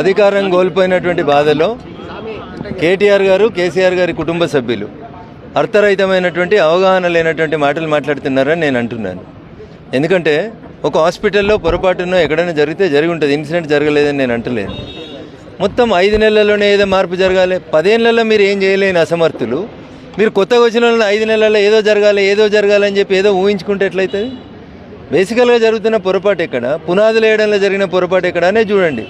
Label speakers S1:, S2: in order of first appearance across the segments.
S1: అధికారం కోల్పోయినటువంటి బాధలో కేటీఆర్ గారు కేసీఆర్ గారి కుటుంబ సభ్యులు అర్థరహితమైనటువంటి అవగాహన లేనటువంటి మాటలు మాట్లాడుతున్నారని నేను అంటున్నాను. ఎందుకంటే ఒక హాస్పిటల్లో పొరపాటునో ఎక్కడైనా జరిగితే జరిగి ఉంటుంది. ఇన్సిడెంట్ జరగలేదని నేను అంటలేను. మొత్తం ఐదు నెలల్లోనే ఏదో మార్పు జరగాలి. పదేళ్ళలో మీరు ఏం చేయలేని అసమర్థులు. మీరు కొత్తగా వచ్చిన వాళ్ళని ఐదు నెలల్లో ఏదో జరగాలి ఏదో జరగాలి అని చెప్పి ఏదో ఊహించుకుంటే ఎట్లయితుంది? బేసికల్గా జరుగుతున్న పొరపాటు ఎక్కడ? పునాదులు వేయడంలో జరిగిన పొరపాటు ఎక్కడ? అనే చూడండి.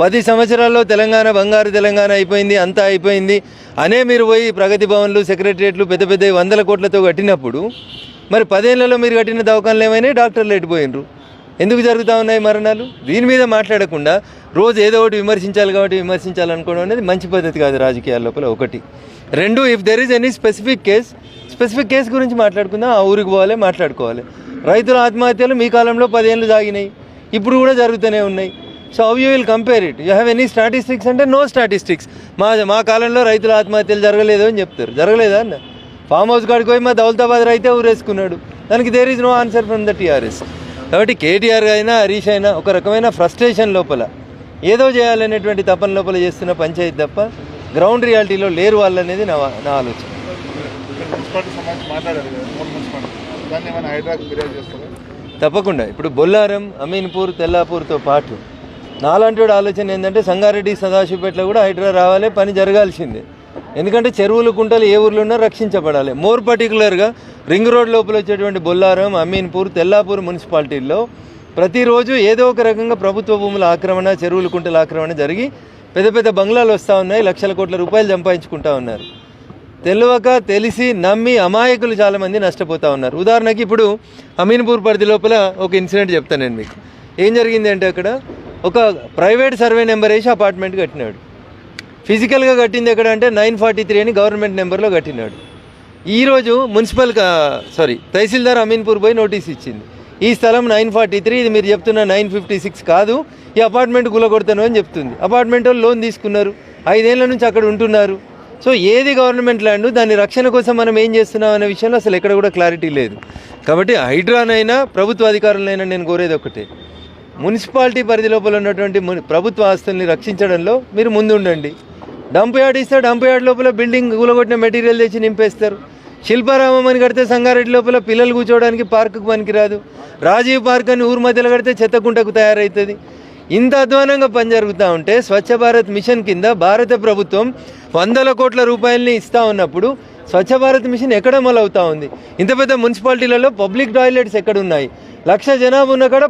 S1: పది సంవత్సరాల్లో తెలంగాణ బంగారు తెలంగాణ అయిపోయింది అంతా అయిపోయింది అనే మీరు పోయి ప్రగతి భవన్లు సెక్రటరియట్లు పెద్ద పెద్ద వందల కోట్లతో కట్టినప్పుడు మరి పదేళ్ళలో మీరు కట్టిన దవాఖానలు ఏమైనా డాక్టర్లు ఎట్టిపోయినరు ఎందుకు జరుగుతూ ఉన్నాయి మరణాలు? దీని మీద మాట్లాడకుండా రోజు ఏదో ఒకటి విమర్శించాలి కాబట్టి విమర్శించాలనుకోవడం అనేది మంచి పద్ధతి కాదు రాజకీయాల లోపల ఒకటి. రెండు if there is any specific case specific case గురించి మాట్లాడుకుందాం ఆ ఊరికి పోవాలి మాట్లాడుకోవాలి. రైతుల ఆత్మహత్యలు మీ కాలంలో పదేళ్ళు సాగినాయి ఇప్పుడు కూడా జరుగుతూనే ఉన్నాయి. So how you will compare it you have any statistics అంటే నో స్టాటిస్టిక్స్ మా మా కాలంలో రైతుల ఆత్మహత్యలు జరగలేదు అని చెప్తారు. జరగలేదా అన్న? ఫామ్ హౌస్ కాడికి పోయి మా దౌలతాబాద్ రైతే ఊరేసుకున్నాడు. దానికి there is no answer from the TRS కాబట్టి కేటీఆర్ అయినా హరీష్ అయినా ఒక రకమైన ఫ్రస్ట్రేషన్ లోపల ఏదో చేయాలనేటువంటి తపన లోపల చేస్తున్న పంచాయతీ తప్ప గ్రౌండ్ రియాలిటీలో లేరు వాళ్ళు అనేది నా నా ఆలోచన. తప్పకుండా. ఇప్పుడు బొల్లారం అమీన్పూర్ తెల్లాపూర్తో పాటు నాలాంటి ఆలోచన ఏంటంటే సంగారెడ్డి సదాశివపేటలో కూడా హైడ్రా రావాలి పని జరగాల్సిందే. ఎందుకంటే చెరువులు కుంటలు ఏ ఊర్లో ఉన్నా రక్షించబడాలి. మోర్ పర్టికులర్గా రింగ్ రోడ్ లోపల వచ్చేటువంటి బొల్లారం అమీన్పూర్ తెల్లాపూర్ మున్సిపాలిటీల్లో ప్రతిరోజు ఏదో ఒక రకంగా ప్రభుత్వ భూముల ఆక్రమణ చెరువులు కుంటల ఆక్రమణ జరిగి పెద్ద పెద్ద బంగ్లాలు వస్తూ ఉన్నాయి లక్షల కోట్ల రూపాయలు సంపాదించుకుంటా ఉన్నారు. తెలియక తెలిసి నమ్మి అమాయకులు చాలామంది నష్టపోతూ ఉన్నారు. ఉదాహరణకి ఇప్పుడు అమీన్పూర్ పరిధి లోపల ఒక ఇన్సిడెంట్ చెప్తాను నేను మీకు. ఏం జరిగింది అంటే అక్కడ ఒక ప్రైవేట్ సర్వే నెంబర్ వేసి అపార్ట్మెంట్ కట్టినాడు. ఫిజికల్గా కట్టింది ఎక్కడ అంటే నైన్ ఫార్టీ త్రీ అని గవర్నమెంట్ నెంబర్లో కట్టినాడు. ఈరోజు మున్సిపల్ సారీ తహసీల్దార్ అమీన్పూర్ పోయి నోటీస్ ఇచ్చింది. ఈ స్థలం నైన్ ఫార్టీ త్రీ ఇది మీరు చెప్తున్న నైన్ ఫిఫ్టీ సిక్స్ కాదు ఈ అపార్ట్మెంట్ గులగొడతాను అని చెప్తుంది. అపార్ట్మెంట్ వాళ్ళు లోన్ తీసుకున్నారు. ఐదేళ్ళ నుంచి అక్కడ ఉంటున్నారు. సో ఏది గవర్నమెంట్ ల్యాండ్ దాని రక్షణ కోసం మనం ఏం చేస్తున్నాం అనే విషయంలో అసలు ఎక్కడ కూడా క్లారిటీ లేదు. కాబట్టి హైడ్రానైనా ప్రభుత్వ అధికారులైనా నేను కోరేది ఒకటే మున్సిపాలిటీ పరిధి లోపల ఉన్నటువంటి ప్రభుత్వ ఆస్తుల్ని రక్షించడంలో మీరు ముందుండండి. డంప్ యార్డ్ ఇస్తే డంప్ యార్డ్ లోపల బిల్డింగ్ కూలగొట్టిన మెటీరియల్ తెచ్చి నింపేస్తారు. శిల్పారామం అని కడితే సంగారెడ్డి లోపల పిల్లలు కూర్చోవడానికి పార్కుకు పనికిరాదు. రాజీవ్ పార్క్ అని ఊరు మధ్యలో కడితే చెత్తకుంటకు తయారవుతుంది ఇంత అధ్వానంగా పని జరుగుతూ ఉంటే స్వచ్ఛ భారత్ మిషన్ కింద భారత ప్రభుత్వం వందల కోట్ల రూపాయలని ఇస్తూ ఉన్నప్పుడు స్వచ్ఛ భారత్ మిషన్ ఎక్కడ మొదలవుతా ఉంది? ఇంత పెద్ద మున్సిపాలిటీలలో పబ్లిక్ టాయిలెట్స్ ఎక్కడ ఉన్నాయి లక్ష జనాభా ఉన్న కాడ